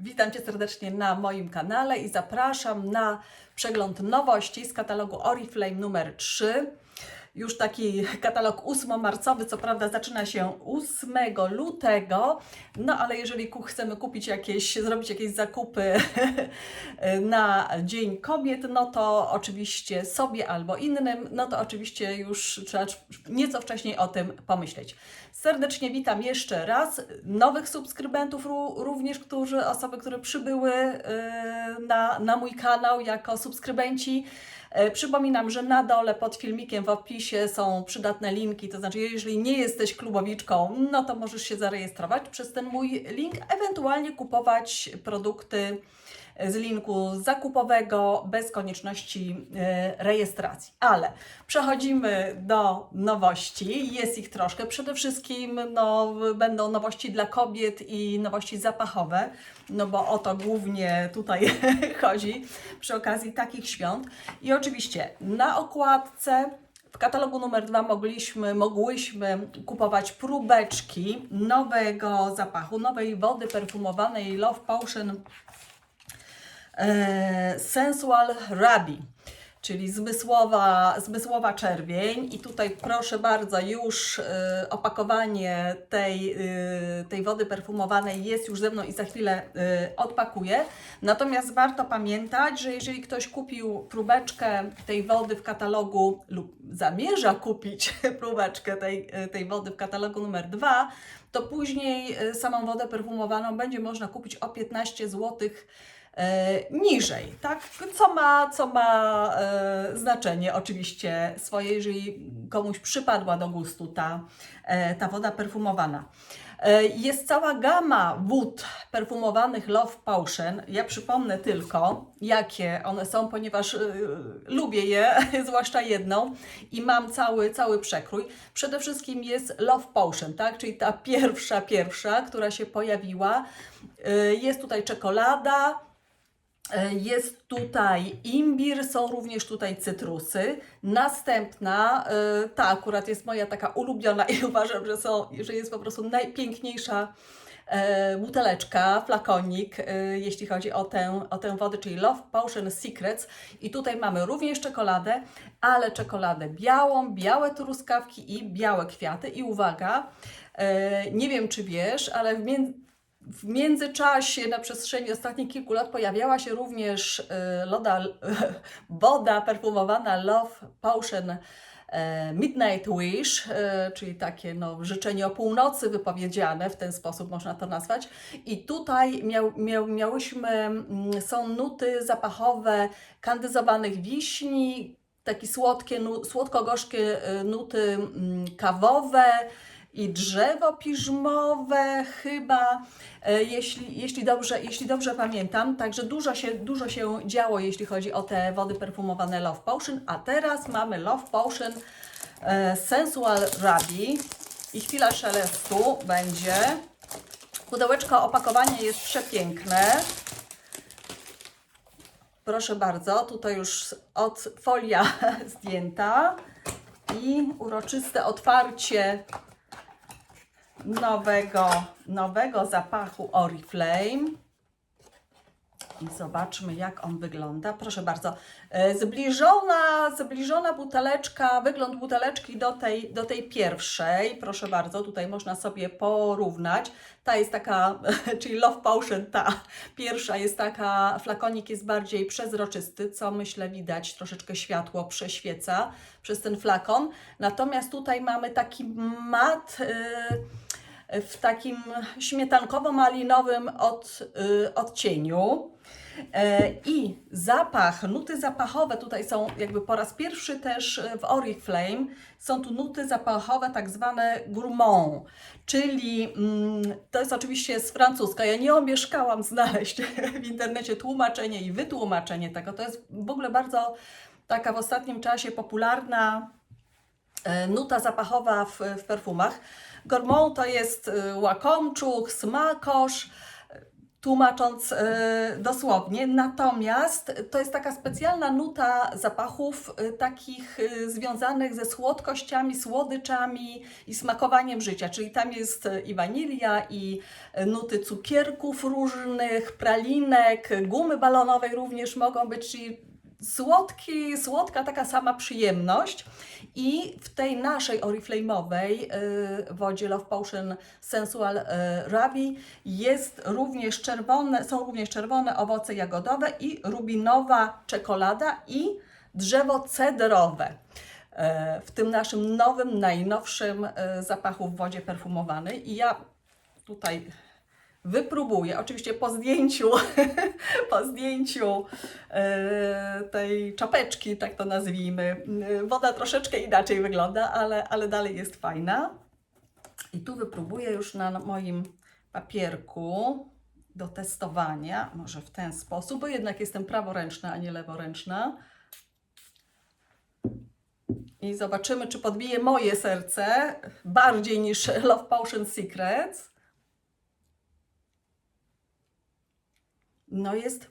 Witam Cię serdecznie na moim kanale i zapraszam na przegląd nowości z katalogu Oriflame numer 3. Już taki katalog 8-marcowy, co prawda zaczyna się 8 lutego, no ale jeżeli chcemy kupić jakieś, zrobić jakieś zakupy na Dzień Kobiet, no to oczywiście sobie albo innym, no to oczywiście już trzeba nieco wcześniej o tym pomyśleć. Serdecznie witam jeszcze raz nowych subskrybentów, ró- również którzy, osoby, które przybyły yy, na, na mój kanał jako subskrybenci. E, Przypominam, że na dole pod filmikiem w opisie są przydatne linki, to znaczy jeżeli nie jesteś klubowiczką, no to możesz się zarejestrować przez ten mój link, ewentualnie kupować produkty z linku zakupowego bez konieczności e, rejestracji. Ale przechodzimy do nowości. Jest ich troszkę. Przede wszystkim no, będą nowości dla kobiet i nowości zapachowe, no bo o to głównie tutaj chodzi przy okazji takich świąt. I oczywiście na okładce w katalogu numer dwa mogliśmy, mogłyśmy kupować próbeczki nowego zapachu, nowej wody perfumowanej Love Potion Sensual Rabi, czyli zmysłowa, zmysłowa czerwień. I tutaj proszę bardzo, już e, opakowanie tej, e, tej wody perfumowanej jest już ze mną i za chwilę e, odpakuję. Natomiast warto pamiętać, że jeżeli ktoś kupił próbeczkę tej wody w katalogu lub zamierza kupić próbeczkę tej, e, tej wody w katalogu numer 2, to później e, samą wodę perfumowaną będzie można kupić o 15 złotych e, niżej, tak? Co ma, co ma e, znaczenie oczywiście swoje, jeżeli komuś przypadła do gustu ta, e, ta woda perfumowana. E, Jest cała gama wód perfumowanych Love Potion. Ja przypomnę tylko, jakie one są, ponieważ e, lubię je, zwłaszcza jedną i mam cały, cały przekrój. Przede wszystkim jest Love Potion, tak? czyli ta pierwsza, pierwsza, która się pojawiła. E, Jest tutaj czekolada, E, Jest tutaj imbir, są również tutaj cytrusy. Następna, e, ta akurat jest moja taka ulubiona i uważam, że, są, że jest po prostu najpiękniejsza e, buteleczka, flakonik, e, jeśli chodzi o tę, o tę wodę, czyli Love Potion Secrets. I tutaj mamy również czekoladę, ale czekoladę białą, białe truskawki i białe kwiaty. I uwaga, e, nie wiem czy wiesz, ale w między w międzyczasie, na przestrzeni ostatnich kilku lat, pojawiała się również e, loda, woda perfumowana Love Potion e, Midnight Wish, e, czyli takie no, życzenie o północy wypowiedziane, w ten sposób można to nazwać. I tutaj miał, miał, miałyśmy, mm, są nuty zapachowe kandyzowanych wiśni, takie słodkie, słodko-gorzkie e, nuty mm, kawowe, i drzewo piżmowe chyba, e, jeśli, jeśli, dobrze, jeśli dobrze pamiętam. Także dużo się, dużo się działo, jeśli chodzi o te wody perfumowane Love Potion. A teraz mamy Love Potion e, Sensual Rabi i chwila szelestu będzie. Pudełeczko, opakowanie jest przepiękne. Proszę bardzo, tutaj już od folia zdjęta i uroczyste otwarcie nowego, nowego zapachu Oriflame. I zobaczmy, jak on wygląda. Proszę bardzo, e, zbliżona, zbliżona buteleczka, wygląd buteleczki do tej, do tej pierwszej. Proszę bardzo, tutaj można sobie porównać. Ta jest taka, czyli Love Potion, ta pierwsza jest taka, flakonik jest bardziej przezroczysty, co myślę widać, troszeczkę światło prześwieca przez ten flakon. Natomiast tutaj mamy taki mat. Yy, w takim śmietankowo-malinowym od, y, odcieniu. E, I zapach, nuty zapachowe tutaj są jakby po raz pierwszy też w Oriflame. Są tu nuty zapachowe tak zwane gourmand, czyli mm, to jest oczywiście z francuska. Ja nie omieszkałam znaleźć w internecie tłumaczenie i wytłumaczenie tego. To jest w ogóle bardzo taka w ostatnim czasie popularna e, nuta zapachowa w, w perfumach. Gourmand to jest y, łakomczuk, smakosz. tłumacząc e, dosłownie. Natomiast to jest taka specjalna nuta zapachów e, takich związanych ze słodkościami, słodyczami i smakowaniem życia. Czyli tam jest i wanilia, i nuty cukierków różnych, pralinek, gumy balonowej również mogą być, czyli słodki, słodka taka sama przyjemność. I w tej naszej Oriflame'owej y, wodzie Love Potion Sensual y, Rabi jest również czerwone, są również czerwone owoce jagodowe i rubinowa czekolada i drzewo cedrowe. E, W tym naszym nowym, najnowszym e, zapachu w wodzie perfumowanej. I ja tutaj wypróbuję, oczywiście po zdjęciu, po zdjęciu e, tej czapeczki, tak to nazwijmy. Woda troszeczkę inaczej wygląda, ale, ale dalej jest fajna. I tu wypróbuję już na moim papierku do testowania, może w ten sposób, bo jednak jestem praworęczna, a nie leworęczna. I zobaczymy, czy podbije moje serce bardziej niż Love Potion Secrets. No jest.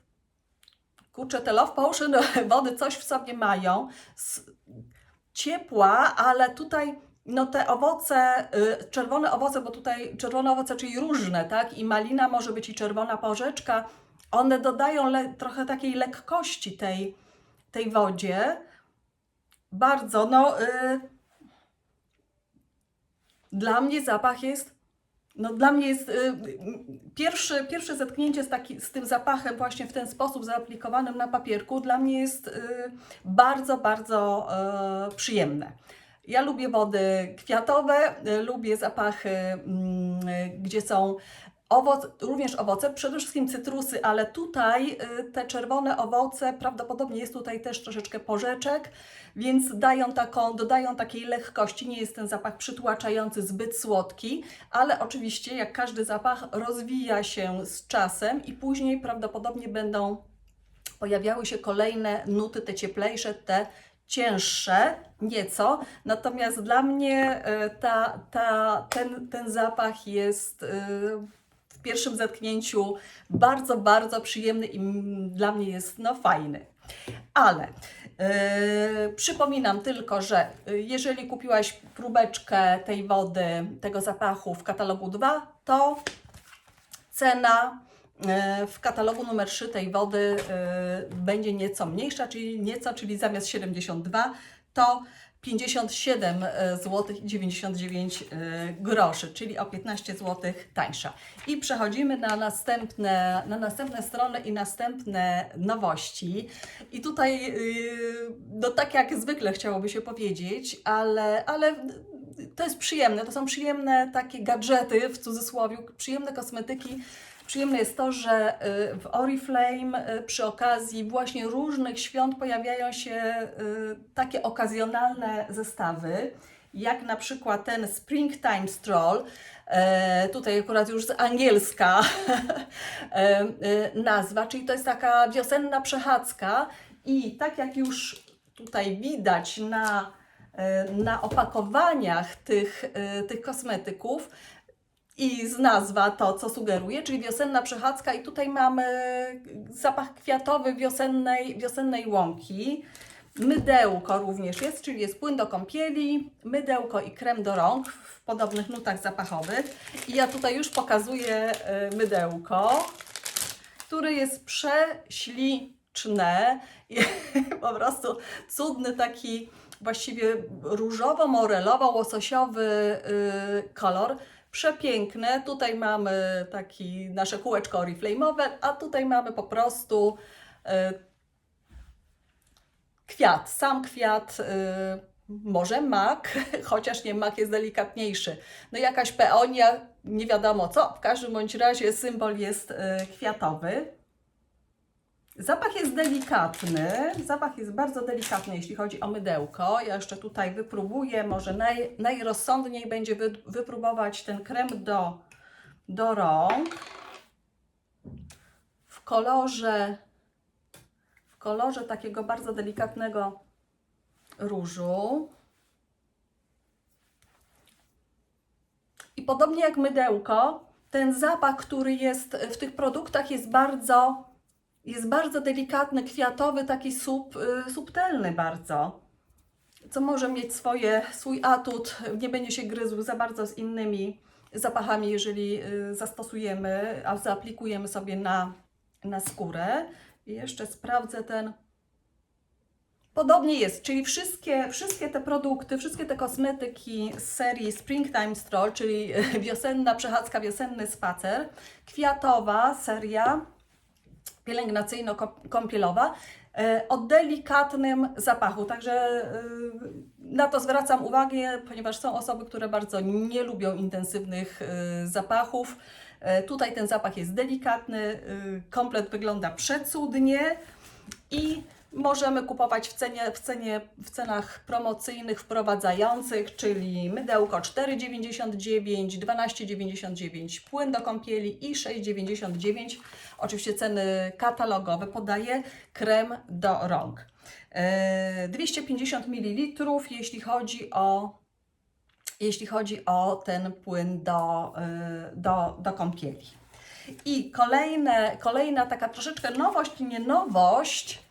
Kurczę, te Love Potion wody coś w sobie mają. Ciepła, ale tutaj no te owoce, y, czerwone owoce, bo tutaj czerwone owoce, czyli różne, tak? I malina może być i czerwona porzeczka. One dodają trochę takiej lekkości tej, tej wodzie. Bardzo, no. Y, dla mnie zapach jest no dla mnie jest y, y, pierwsze, pierwsze zetknięcie z, taki, z tym zapachem właśnie w ten sposób zaaplikowanym na papierku dla mnie jest y, bardzo, bardzo e, przyjemne. Ja lubię wody kwiatowe, y, lubię zapachy, mm, y, gdzie są owoc, również owoce, przede wszystkim cytrusy, ale tutaj y, te czerwone owoce, prawdopodobnie jest tutaj też troszeczkę porzeczek, więc dają taką, dodają takiej lekkości. Nie jest ten zapach przytłaczający, zbyt słodki, ale oczywiście, jak każdy zapach, rozwija się z czasem i później prawdopodobnie będą pojawiały się kolejne nuty, te cieplejsze, te cięższe nieco. Natomiast dla mnie e, ta, ta, ten, ten zapach jest w pierwszym zetknięciu bardzo, bardzo przyjemny i dla mnie jest no fajny. Ale e, przypominam tylko, że e, jeżeli kupiłaś próbeczkę tej wody, tego zapachu w katalogu 2, to cena e, w katalogu numer 3 tej wody e, będzie nieco mniejsza, czyli nieco, czyli zamiast 72 to 57 zł i 99 e, groszy, czyli o 15 zł tańsza. I przechodzimy na następne, na następne strony i następne nowości. I tutaj, y, no tak jak zwykle chciałoby się powiedzieć, ale, ale to jest przyjemne, to są przyjemne takie gadżety w cudzysłowie, przyjemne kosmetyki. Przyjemne jest to, że y, w Oriflame y, przy okazji właśnie różnych świąt pojawiają się y, takie okazjonalne zestawy, jak na przykład ten Springtime Stroll, e, tutaj akurat już z angielska e, e, nazwa, czyli to jest taka wiosenna przechadzka i tak jak już tutaj widać na, na opakowaniach tych, tych kosmetyków, i z nazwa to, co sugeruje, czyli wiosenna przechadzka i tutaj mamy zapach kwiatowy wiosennej, wiosennej łąki. Mydełko również jest, czyli jest płyn do kąpieli, mydełko i krem do rąk w podobnych nutach zapachowych. I ja tutaj już pokazuję e, mydełko, które jest prześliczne po prostu cudny taki właściwie różowo-morelowo-łososiowy y, kolor. Przepiękne. Tutaj mamy taki nasze kółeczko oriflame'owe, a tutaj mamy po prostu y, kwiat, sam kwiat, y, może mak, chociaż nie, mak jest delikatniejszy. No jakaś peonia, nie wiadomo co, w każdym bądź razie symbol jest y, kwiatowy. Zapach jest delikatny, zapach jest bardzo delikatny, jeśli chodzi o mydełko. Ja jeszcze tutaj wypróbuję, może naj, najrozsądniej będzie wy, wypróbować ten krem do, do rąk w kolorze, w kolorze takiego bardzo delikatnego różu. I podobnie jak mydełko, ten zapach, który jest w tych produktach, jest bardzo, jest bardzo delikatny, kwiatowy, taki sub, y, subtelny bardzo. Co może mieć swoje, swój atut, nie będzie się gryzł za bardzo z innymi zapachami, jeżeli y, zastosujemy, a zaaplikujemy sobie na, na skórę. I jeszcze sprawdzę ten. Podobnie jest, czyli wszystkie, wszystkie te produkty, wszystkie te kosmetyki z serii Springtime Stroll, czyli wiosenna przechadzka, wiosenny spacer, kwiatowa seria pielęgnacyjno-kąpielowa e, o delikatnym zapachu. Także e, na to zwracam uwagę, ponieważ są osoby, które bardzo nie lubią intensywnych e, zapachów. Tutaj ten zapach jest delikatny, komplet wygląda przecudnie i możemy kupować w cenie, w cenie w cenach promocyjnych wprowadzających, czyli mydełko 4,99, 12,99, płyn do kąpieli i 6,99. Oczywiście ceny katalogowe podaje krem do rąk. E, 250 ml, jeśli chodzi o jeśli chodzi o ten płyn do, y, do, do kąpieli. I kolejne, kolejna taka troszeczkę nowość, nie nowość,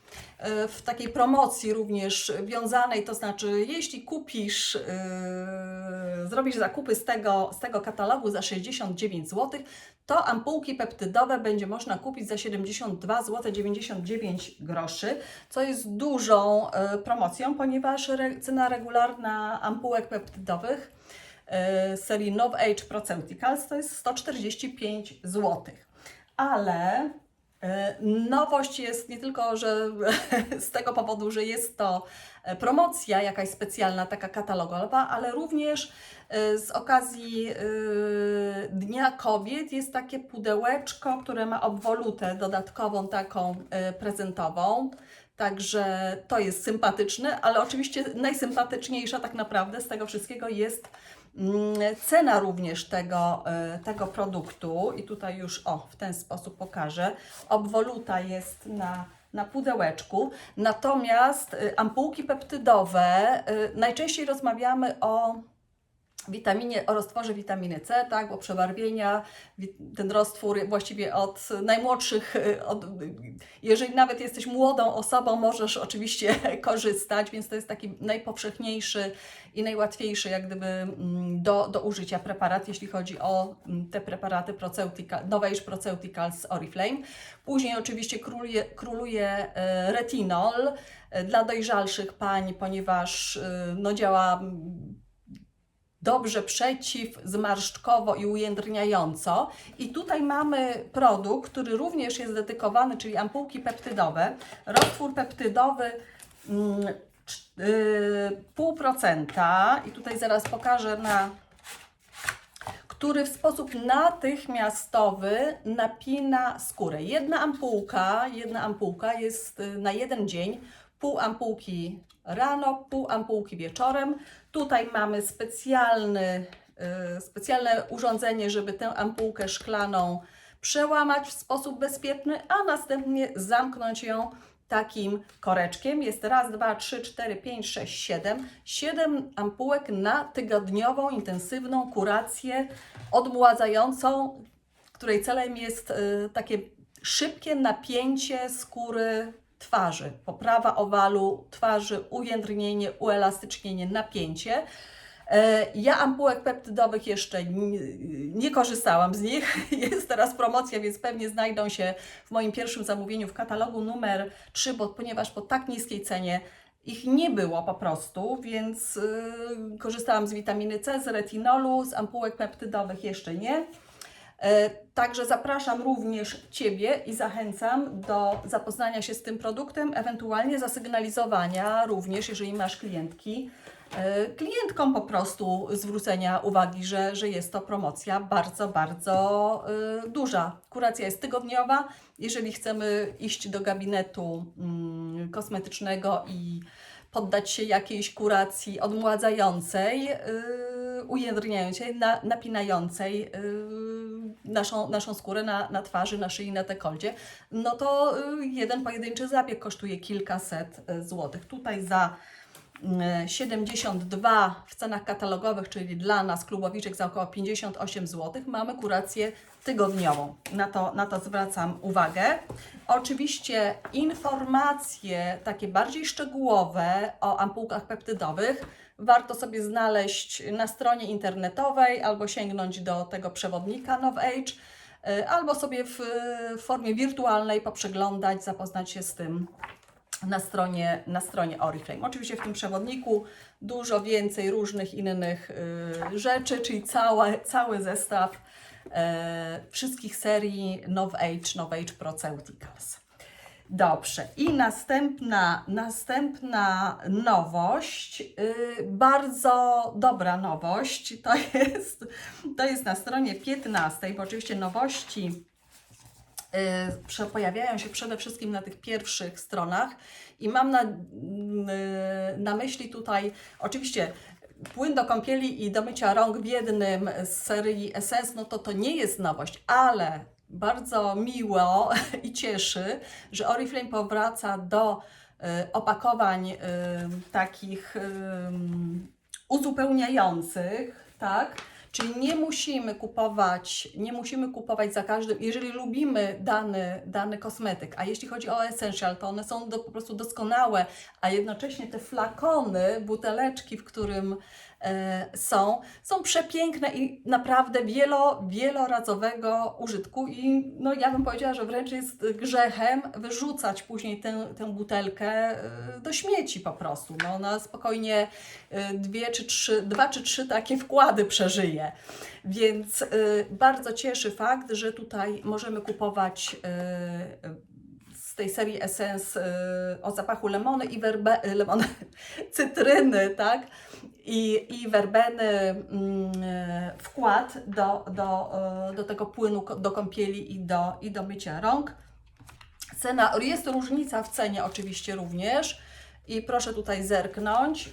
w takiej promocji również wiązanej, to znaczy jeśli kupisz, yy, zrobisz zakupy z tego, z tego katalogu za 69 zł, to ampułki peptydowe będzie można kupić za 72 zł 99 groszy, co jest dużą y, promocją, ponieważ cena regularna ampułek peptydowych serii Nov Age Proceuticals to jest 145 zł. Ale E, Nowość jest nie tylko, że z tego powodu, że jest to e, promocja jakaś specjalna, taka katalogowa, ale również e, z okazji e, Dnia Kobiet jest takie pudełeczko, które ma obwolutę dodatkową, taką e, prezentową. Także to jest sympatyczne, ale oczywiście najsympatyczniejsza tak naprawdę z tego wszystkiego jest cena również tego, e, tego produktu. I tutaj już o, w ten sposób pokażę. Obwoluta jest na, na pudełeczku. Natomiast e, ampułki peptydowe, e, najczęściej rozmawiamy o witaminie, o roztworze witaminy C, tak, bo przebarwienia, wi- ten roztwór właściwie od najmłodszych, y, od, jeżeli nawet jesteś młodą osobą, możesz oczywiście korzystać, więc to jest taki najpowszechniejszy i najłatwiejszy jak gdyby mm, do, do użycia preparat, jeśli chodzi o mm, te preparaty Proceutica, Nowe Age Proceuticals Oriflame. Później oczywiście króluje, króluje e, retinol e, dla dojrzalszych pań, ponieważ no, działa mm, dobrze przeciw, zmarszczkowo i ujędrniająco. I tutaj mamy produkt, który również jest dedykowany, czyli ampułki peptydowe. Roztwór peptydowy mm, y, pół procenta i tutaj zaraz pokażę na który w sposób natychmiastowy napina skórę. Jedna ampułka, jedna ampułka jest y, na jeden dzień, pół ampułki rano, pół ampułki wieczorem. Tutaj mamy specjalny, y, specjalne urządzenie, żeby tę ampułkę szklaną przełamać w sposób bezpieczny, a następnie zamknąć ją takim koreczkiem. Jest raz, dwa, trzy, cztery, pięć, sześć, siedem. Siedem ampułek na tygodniową, intensywną kurację odmładzającą, której celem jest y, takie szybkie napięcie skóry twarzy, poprawa owalu twarzy, ujędrnienie, uelastycznienie, napięcie. E, Ja ampułek peptydowych jeszcze nie, korzystałam z nich. Jest teraz promocja, więc pewnie znajdą się w moim pierwszym zamówieniu w katalogu numer 3, bo ponieważ po tak niskiej cenie ich nie było po prostu, więc y, korzystałam z witaminy C, z retinolu, z ampułek peptydowych jeszcze nie. E, Także zapraszam również Ciebie i zachęcam do zapoznania się z tym produktem, ewentualnie zasygnalizowania również, jeżeli masz klientki, e, klientkom po prostu zwrócenia uwagi, że, że jest to promocja bardzo, bardzo e, duża. Kuracja jest tygodniowa. Jeżeli chcemy iść do gabinetu mm, kosmetycznego i poddać się jakiejś kuracji odmładzającej, ujędrniającej, na, napinającej naszą, naszą skórę na, na twarzy, na szyi, na dekolcie, no to yy, jeden pojedynczy zabieg kosztuje kilkaset yy, złotych. Tutaj za mm, 72 w cenach katalogowych, czyli dla nas klubowiczek za około 58 zł, mamy kurację tygodniową. Na to, na to zwracam uwagę. Oczywiście informacje takie bardziej szczegółowe o ampułkach peptydowych warto sobie znaleźć na stronie internetowej albo sięgnąć do tego przewodnika Nov Age, y, albo sobie w, w formie wirtualnej poprzeglądać, zapoznać się z tym na stronie, na stronie Oriflame. Oczywiście w tym przewodniku dużo więcej różnych innych y, rzeczy, czyli całe, cały zestaw wszystkich serii Nov Age, Nov Age Proceuticals. Dobrze. I następna, następna nowość, y, bardzo dobra nowość, to jest, to jest na stronie 15, bo oczywiście nowości y, pojawiają się przede wszystkim na tych pierwszych stronach i mam na, y, na myśli tutaj oczywiście płyn do kąpieli i do mycia rąk w jednym z serii Essence, no to to nie jest nowość, ale bardzo miło i cieszy, że Oriflame powraca do y, opakowań y, takich uzupełniających, tak? Czyli nie musimy kupować, nie musimy kupować za każdym, jeżeli lubimy dany, dany kosmetyk, a jeśli chodzi o Essential, to one są do, po prostu doskonałe, a jednocześnie te flakony, buteleczki, w którym są, są przepiękne i naprawdę wielo, wielorazowego użytku i no ja bym powiedziała, że wręcz jest grzechem wyrzucać później tę, tę butelkę e, do śmieci po prostu. No, ona spokojnie e, dwie czy trzy, dwa czy trzy takie wkłady przeżyje. Więc e, bardzo cieszy fakt, że tutaj możemy kupować e, tej serii Essence e, o zapachu lemony i werbe, lemony, cytryny, tak? I, i werbeny mm, e, wkład do, do, e, do tego płynu do kąpieli i do, i do mycia rąk. Cena, jest różnica w cenie oczywiście również i proszę tutaj zerknąć.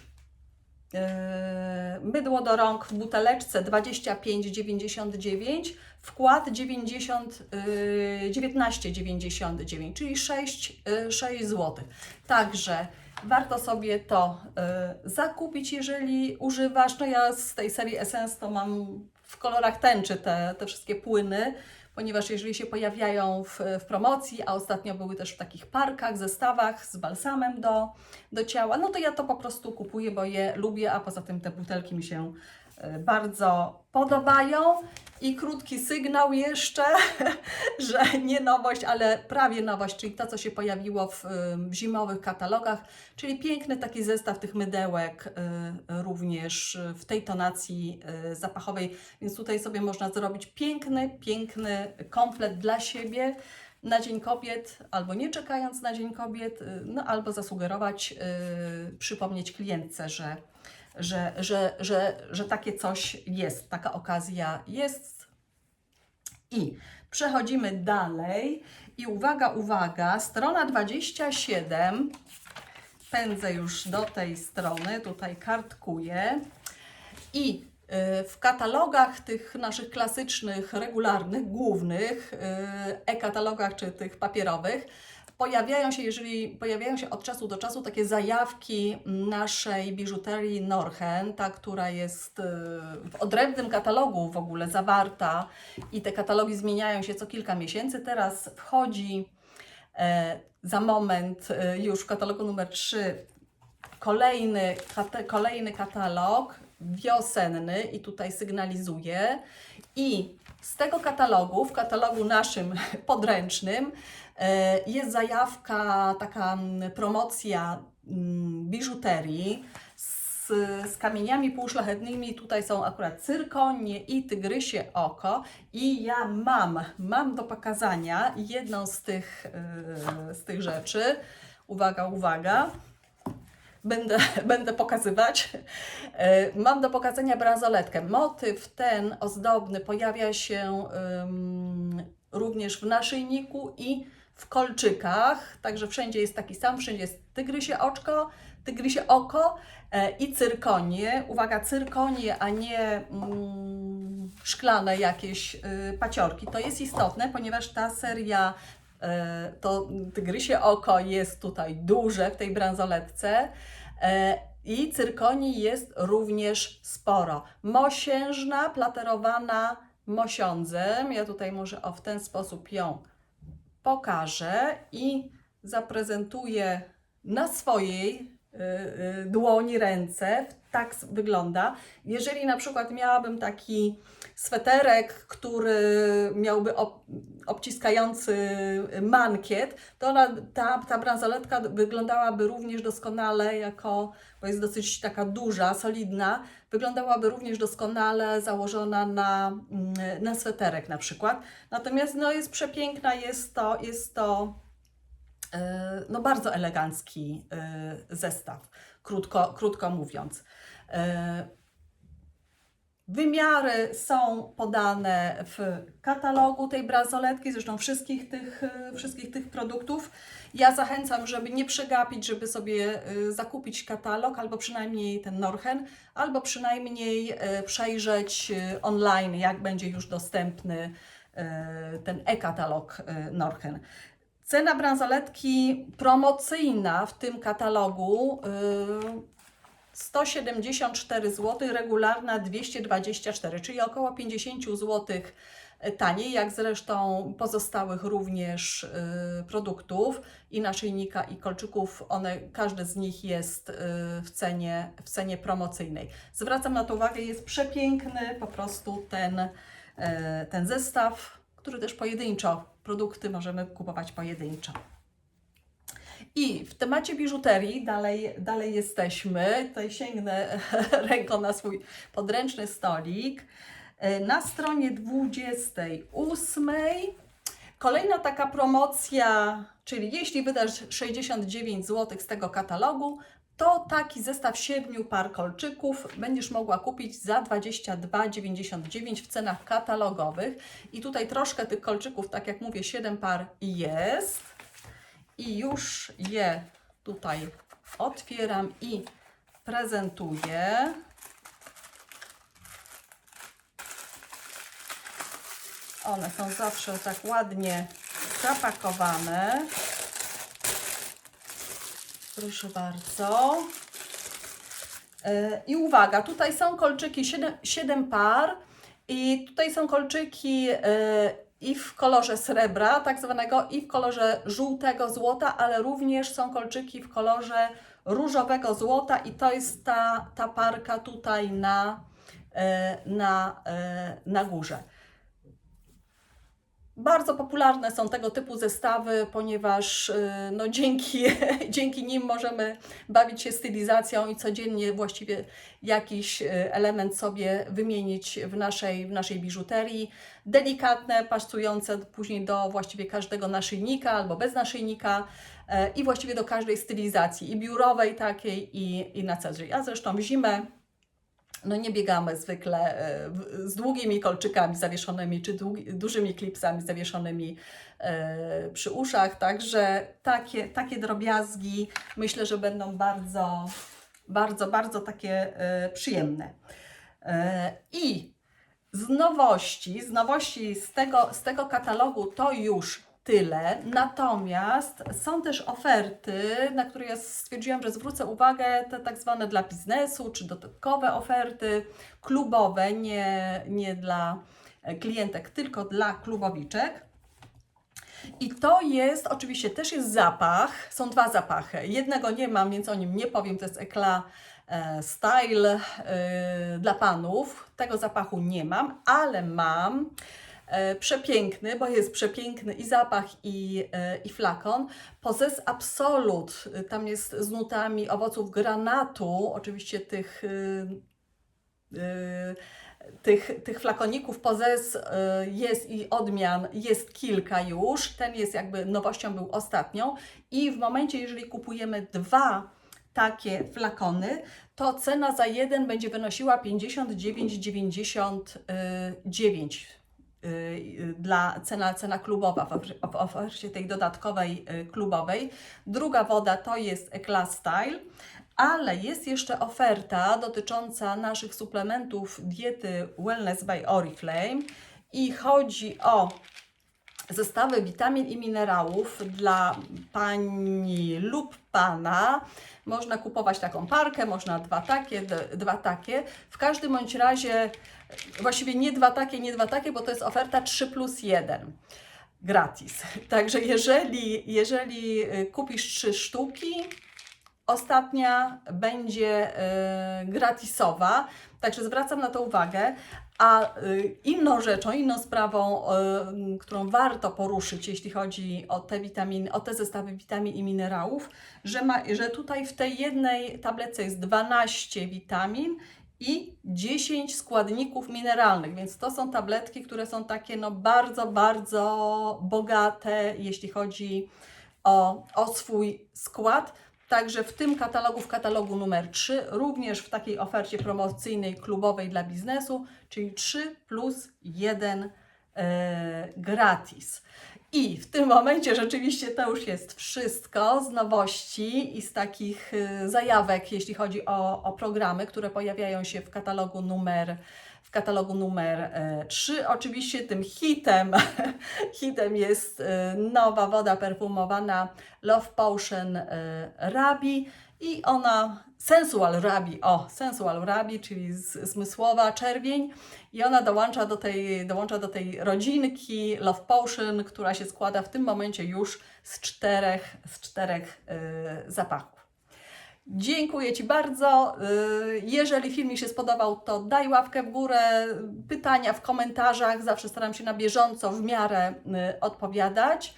Mydło do rąk w buteleczce 25,99, wkład 90, yy, 19,99, czyli 6, yy, 6 zł. Także warto sobie to yy, zakupić, jeżeli używasz. No ja z tej serii Essence to mam w kolorach tęczy te, te wszystkie płyny, ponieważ jeżeli się pojawiają w, w promocji, a ostatnio były też w takich parkach, zestawach z balsamem do, do ciała, no to ja to po prostu kupuję, bo je lubię, a poza tym te butelki mi się bardzo podobają. I krótki sygnał jeszcze, że nie nowość, ale prawie nowość, czyli to, co się pojawiło w, zimowych katalogach, czyli piękny taki zestaw tych mydełek y, również w tej tonacji y, zapachowej, więc tutaj sobie można zrobić piękny, piękny komplet dla siebie na Dzień Kobiet, albo nie czekając na Dzień Kobiet, no albo zasugerować, przypomnieć klientce, że, że, że, że, że takie coś jest, taka okazja jest. I przechodzimy dalej. I uwaga, uwaga, strona 27. Pędzę już do tej strony, tutaj kartkuję. I y, w katalogach tych naszych klasycznych, regularnych, głównych, y, e-katalogach czy tych papierowych, pojawiają się, jeżeli pojawiają się od czasu do czasu takie zajawki naszej biżuterii Norchen, ta, która jest y, w odrębnym katalogu w ogóle zawarta i te katalogi zmieniają się co kilka miesięcy. Teraz wchodzi e, za moment e, już w katalogu numer 3 kolejny, kate, kolejny katalog wiosenny i tutaj sygnalizuję. I z tego katalogu, w katalogu naszym podręcznym, jest zajawka, taka mm, promocja mm, biżuterii z, z kamieniami półszlachetnymi. Tutaj są akurat cyrkonie i tygrysie oko. I ja mam, mam do pokazania jedną z tych, e, z tych rzeczy. Uwaga, uwaga będę, będę pokazywać. E, Mam do pokazania bransoletkę. Motyw ten ozdobny pojawia się ym, również w naszyjniku i w kolczykach, także wszędzie jest taki sam, wszędzie jest tygrysie oczko, tygrysie oko e, i cyrkonie. Uwaga, cyrkonie, a nie mm, szklane jakieś y, paciorki. To jest istotne, ponieważ ta seria e, to tygrysie oko jest tutaj duże w tej bransoletce. E, I cyrkonii jest również sporo. Mosiężna, platerowana mosiądzem. Ja tutaj może o w ten sposób ją pokażę i zaprezentuję na swojej dłoni, ręce. Tak wygląda. Jeżeli na przykład miałabym taki sweterek, który miałby ob, obciskający mankiet, to ona, ta, ta bransoletka wyglądałaby również doskonale jako, bo jest dosyć taka duża, solidna, wyglądałaby również doskonale założona na, mm, na sweterek na przykład. Natomiast no, jest przepiękna, jest to, jest to no, bardzo elegancki e, zestaw, krótko, krótko mówiąc. E, Wymiary są podane w katalogu tej bransoletki, zresztą wszystkich tych, wszystkich tych produktów. Ja zachęcam, żeby nie przegapić, żeby sobie zakupić katalog, albo przynajmniej ten Norchen, albo przynajmniej przejrzeć online, jak będzie już dostępny ten e-katalog Norchen. Cena bransoletki promocyjna w tym katalogu y, 174 zł, regularna 224, czyli około 50 zł taniej, jak zresztą pozostałych również y, produktów i naszyjnika i kolczyków. One, każdy z nich jest y, w cenie, w cenie promocyjnej. Zwracam na to uwagę, jest przepiękny po prostu ten, y, ten zestaw, który też pojedynczo, produkty możemy kupować pojedynczo. I w temacie biżuterii dalej, dalej jesteśmy. Tutaj sięgnę ręką na swój podręczny stolik. E, Na stronie 28 kolejna taka promocja, czyli jeśli wydasz 69 zł z tego katalogu, to taki zestaw 7 par kolczyków będziesz mogła kupić za 22,99 w cenach katalogowych. I tutaj troszkę tych kolczyków, tak jak mówię, 7 par jest. I już je tutaj otwieram i prezentuję. One są zawsze tak ładnie zapakowane. Proszę bardzo. E, I uwaga, tutaj są kolczyki 7, 7 par i tutaj są kolczyki e, i w kolorze srebra, tak zwanego, i w kolorze żółtego złota, ale również są kolczyki w kolorze różowego złota i to jest ta, ta parka tutaj na, e, na, na górze. Bardzo popularne są tego typu zestawy, ponieważ y, no, dzięki, dzięki nim możemy bawić się stylizacją i codziennie właściwie jakiś y, element sobie wymienić w naszej, w naszej biżuterii. Delikatne, pasujące później do właściwie każdego naszyjnika albo bez naszyjnika e, i właściwie do każdej stylizacji i biurowej takiej i, i na co dzień. A zresztą w zimę no nie biegamy zwykle e, z długimi kolczykami zawieszonymi, czy długi, dużymi klipsami zawieszonymi e, przy uszach, także takie, takie drobiazgi myślę, że będą bardzo, bardzo, bardzo takie e, przyjemne. I z nowości, z nowości z tego, z tego katalogu to już tyle. Natomiast są też oferty, na które ja stwierdziłam, że zwrócę uwagę, te tak zwane dla biznesu, czy dodatkowe oferty klubowe, nie, nie dla e, klientek, tylko dla klubowiczek. I to jest, oczywiście też jest zapach, są dwa zapachy. Jednego nie mam, więc o nim nie powiem, to jest Eclat e, Style e, dla panów. Tego zapachu nie mam, ale mam przepiękny, bo jest przepiękny i zapach, i, e, i flakon. Pozes Absolut, e, tam jest z nutami owoców granatu, oczywiście tych. e, e, tych, tych flakoników Pozes jest i odmian jest kilka już. Ten jest jakby nowością był ostatnią i w momencie, jeżeli kupujemy dwa takie flakony, to cena za jeden będzie wynosiła 59,99 y, dla cena, cena klubowa w ofer- w ofercie tej dodatkowej y, klubowej. Druga woda to jest Eclat Style, ale jest jeszcze oferta dotycząca naszych suplementów diety Wellness by Oriflame i chodzi o zestawy witamin i minerałów dla pani lub pana. Można kupować taką parkę, można dwa takie, dwa takie. W każdym bądź razie, właściwie nie dwa takie, nie dwa takie, bo to jest oferta 3 plus 1 gratis. Także jeżeli, jeżeli y, kupisz trzy sztuki, ostatnia będzie y, gratisowa, także zwracam na to uwagę. A y, inną rzeczą, inną sprawą, którą warto poruszyć, jeśli chodzi o te witaminy, o te zestawy witamin i minerałów, że, ma, że tutaj w tej jednej tabletce jest 12 witamin i 10 składników mineralnych, więc to są tabletki, które są takie no bardzo, bardzo bogate, jeśli chodzi o, o swój skład. Także w tym katalogu, w katalogu numer 3, również w takiej ofercie promocyjnej klubowej dla biznesu, czyli 3 plus 1 e, gratis. I w tym momencie rzeczywiście to już jest wszystko z nowości i z takich e, zajawek, jeśli chodzi o, o programy, które pojawiają się w katalogu numer w katalogu numer e, 3. Oczywiście tym hitem, hitem jest e, nowa woda perfumowana Love Potion Rabi i ona Sensual Rabi, o, Sensual Rabi, czyli zmysłowa czerwień i ona dołącza do, tej, dołącza do tej rodzinki Love Potion, która się składa w tym momencie już z czterech, z czterech e, zapachów. Dziękuję Ci bardzo. Y, Jeżeli film mi się spodobał, to daj łapkę w górę, pytania w komentarzach. Zawsze staram się na bieżąco w miarę y, odpowiadać.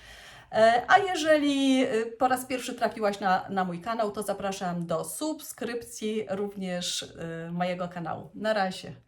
E, A jeżeli y, po raz pierwszy trafiłaś na, na mój kanał, to zapraszam do subskrypcji również y, mojego kanału. Na razie.